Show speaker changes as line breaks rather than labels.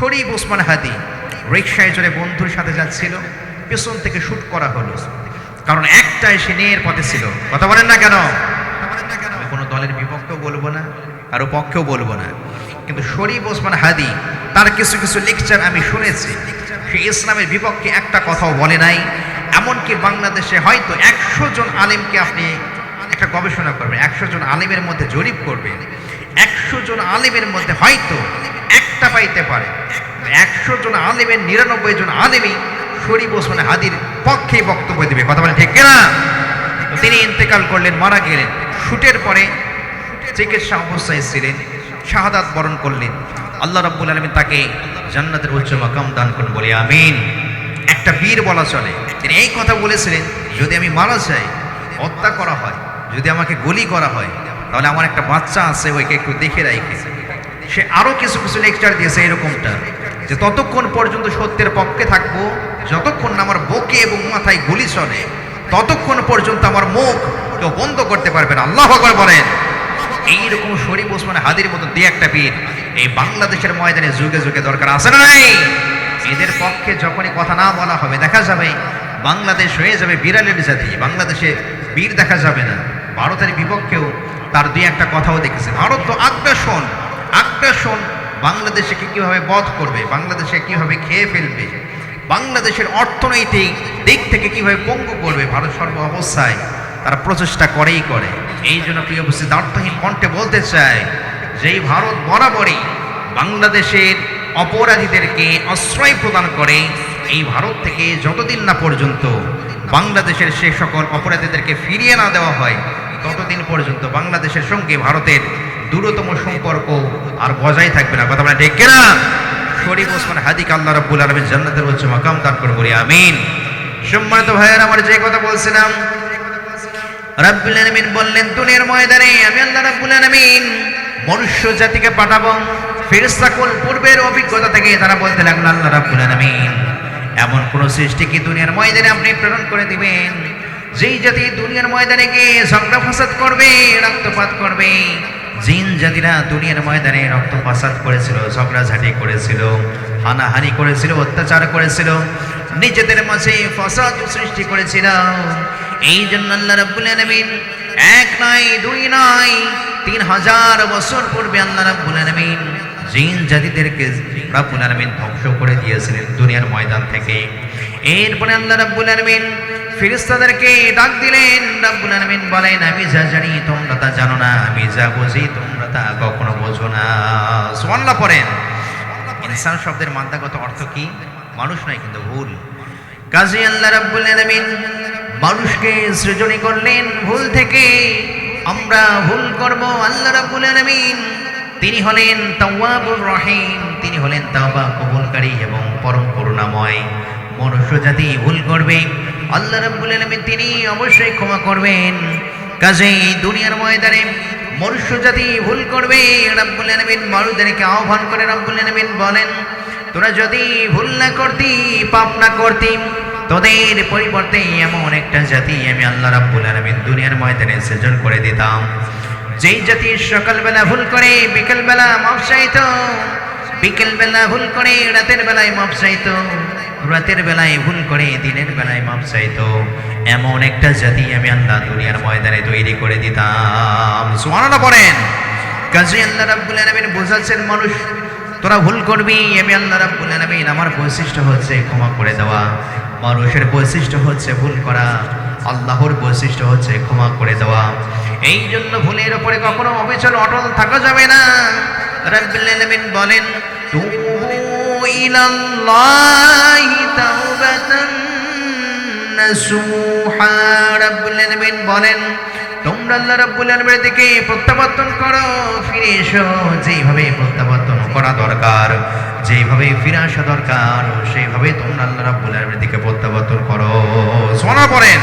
শরীফ ওসমান হাদি রিক্সায় চড়ে বন্ধুর সাথে যাচ্ছিল, পেছন থেকে শুট করা হলো। কারণ একটাই সে ন্যায়ের পথে ছিল। কথা বলেন না কেন? কোনো দলের বিপক্ষেও বলব না, কারও পক্ষেও বলব না। কিন্তু শরীফ ওসমান হাদি, তার কিছু কিছু লেকচার আমি শুনেছি। সে ইসলামের বিপক্ষে একটা কথাও বলে নাই। এমনকি বাংলাদেশে হয়তো একশো জন আলেমকে আপনি একটা গবেষণা করবেন, একশো জন আলেমের মধ্যে জরিপ করবেন। একশো জন আলেমের মধ্যে হয়তো একটা পাইতে পারে। একশো জন আলেমের, নিরানব্বই জন আলেমই শরীফ ওসমান হাদির পক্ষে বক্তব্য দেবে। কথা বলেন ঠিক না তিনি ইন্তেকাল করলেন, মারা গেলেন। শুটের পরে চিকিৎসা অবস্থায় ছিলেন শাহাদাত বরণ করলেন। আল্লাহ রাব্বুল আলমিন তাকে জান্নাতের উচ্চ মাকাম দান করুন বলে আমিন। একটা বীর বলা চলে। তিনি এই কথা বলেছিলেন, যদি আমি মারা যাই, হত্যা করা হয়, যদি আমাকে গুলি করা হয়, তাহলে আমার একটা বাচ্চা আছে, ওইকে একটু দেখে রাখে। সে আরও কিছু কিছু লেকচার দিয়েছে এরকমটা। যে ততক্ষণ পর্যন্ত সত্যের পক্ষে থাকব, যতক্ষণ আমার বুকে এবং মাথায় গুলি চলে, ততক্ষণ পর্যন্ত আমার মুখ কেউ বন্ধ করতে পারবে না। আল্লাহ আকবার বলেন। এইরকম শরীফ ওসমান হাদির মতো দিয়ে একটা বীর এই বাংলাদেশের ময়দানে যুগে যুগে দরকার আছে না নাই? এদের পক্ষে যখনই কথা না বলা হবে, দেখা যাবে বাংলাদেশ হয়ে যাবে বিড়ালের জাতি। বাংলাদেশে বীর দেখা যাবে না। ভারতের বিপক্ষেও তার দুই একটা কথাও দেখেছে। ভারত তো আগ্রাসন আগ্রাসন বাংলাদেশকে কীভাবে বধ করবে বাংলাদেশে কীভাবে খেয়ে ফেলবে, বাংলাদেশের অর্থনৈতিক দিক থেকে কীভাবে পঙ্গু করবে, ভারত সর্ব অবস্থায় তারা প্রচেষ্টা করেই করে। এই জন্য প্রিয় উপস্থিত অর্থহীন কণ্ঠে বলতে চায় যে এই ভারত বরাবরই বাংলাদেশের অপরাধীদেরকে আশ্রয় প্রদান করে, এই ভারত থেকে যতদিন না পর্যন্ত বাংলাদেশের সে সকল অপরাধীদেরকে ফিরিয়ে না দেওয়া হয়, ততদিন পর্যন্ত বাংলাদেশের সঙ্গে ভারতের দূরতম সম্পর্ক আর বজায় থাকবে না। কথা বলে ঠিক না শরীফ ওসমান হাদিক আল্লাহ রাব্বুল আলামিন জান্নাতের উচ্চ মাকাম দান করে বলি, আমিন। সম্মানিত ভাইয়ের, আমার যে কথা বলছিলাম, রাব্বুল আলামিন বললেন দুনিয়ার ময়দানে আমি আল্লাহ রাব্বুল আলামিন মনুষ্য জাতিকে পাঠাবো। ফেরেশতা পূর্বের অভিজ্ঞতা থেকে তারা বলতে লাগল, আল্লাহ রাব্বুল আলামিন। এমন কোন সৃষ্টি কি দুনিয়ার ময়দানে আপনি প্রেরণ করে দিবেন? যেই জাতি দুনিয়ার ময়দানে গিয়ে ঝগড়া করবে, রক্তপাত করবে জিন জাতিরা দুনিয়ার ময়দানে রক্ত ফাসাদ করেছিল, ঝগড়াঝাটি করেছিল, হানাহানি করেছিল, অত্যাচার করেছিল, নিজেদের মাঝে ফসাদ সৃষ্টি করেছিল। এই জন্য আল্লাহ রাব্বুল আলামিন এক নয় দুই নয় তিন হাজার বছর পূর্বে আল্লাহ রাব্বুল আলামিন জিন জাতিদেরকে রাব্বুল আলামিন ধ্বংস করে দিয়েছিলেন দুনিয়ার ময়দান থেকে। এরপরে আল্লাহ রাব্বুল আলামিন ফেরেশতাদেরকে ডাক দিলেন, রাব্বুল আলামিন বলেন, আমি যা জানি তোমরা তা জানো না, আমি যা বুঝি তোমরা তা কখনো বোঝো না। সুবহানাল্লাহ পড়েন। ইনসান শব্দের মাদ্দাগত অর্থ কি? মানুষ নয়, কিন্তু ভুল। কাজী আল্লাহ রাব্বুল আলামিন মানুষকে সৃজনী করলেন ভুল থেকে। আমরা ভুল করব, আল্লাহ রাব্বুল আলামিন। তিনি হলেন তাওয়াবুর রহিম, তিনি হলেন তাওবা কবুলকারী এবং পরম করুণাময়। মনুষ্য জাতি ভুল করবে, আল্লাহ রাব্বুল আলামিন তিনি অবশ্যই ক্ষমা করবেন। কাজেই দুনিয়ার ময়দানে মনুষ্য জাতি ভুল করবে, রাব্বুল আলামিন মানুষদেরকে আহ্বান করে, রাব্বুল আলামিন বলেন, তোরা যদি ভুল না করতি, পাপ না করতি, তোদের পরিবর্তে এমন একটা জাতি আমি আল্লাহ রাব্বুল আলামিন দুনিয়ার ময়দানে সৃজন করে দিতাম। যেই জাতি সকালবেলা ভুল করে, বিকেলবেলা মাপ চাইতো, বিকেলবেলা ভুল করে, রাতের বেলায় মাপ চাইতো রাতের বেলায় ভুল করে, দিনের বেলায় মাপ চাইতো। এমন একটা জাতি আমি আল্লাহ দুনিয়ার ময়দানে তৈরি করে দিতাম। সুবহানাল্লাহ পড়েন কাজী আল্লাহ রাব্বুল আলামিন বোঝাচ্ছেন, মানুষ, তোরা ভুল করবি। আমি আল্লাহ রাব্বুল আলামিন, আমার বৈশিষ্ট্য হচ্ছে ক্ষমা করে দেওয়া। মানুষের বৈশিষ্ট্য হচ্ছে ভুল করা। আল্লাহর বৈশিষ্ট্য হচ্ছে ক্ষমা করে দেওয়া। এই জন্য ভুলের ওপরে কখনো অবিচল অটল থাকা যাবে না। রাব্বুল বলেন তুবু ইলাল্লাহি তাওবাতান নাসুহা। রাব্বুল আলামিন বলেন, তোমরা আল্লাহ রাব্বুল আলামিনের দিকে প্রত্যাবর্তন করো, ফিরে এসো, যেইভাবে প্রত্যাবর্তন করা দরকার, যেইভাবে ফিরে আসা দরকার, সেইভাবে তোমরা আল্লাহ রাব্বুল আলামিনের দিকে প্রত্যাবর্তন করো। শোনা পড়েন।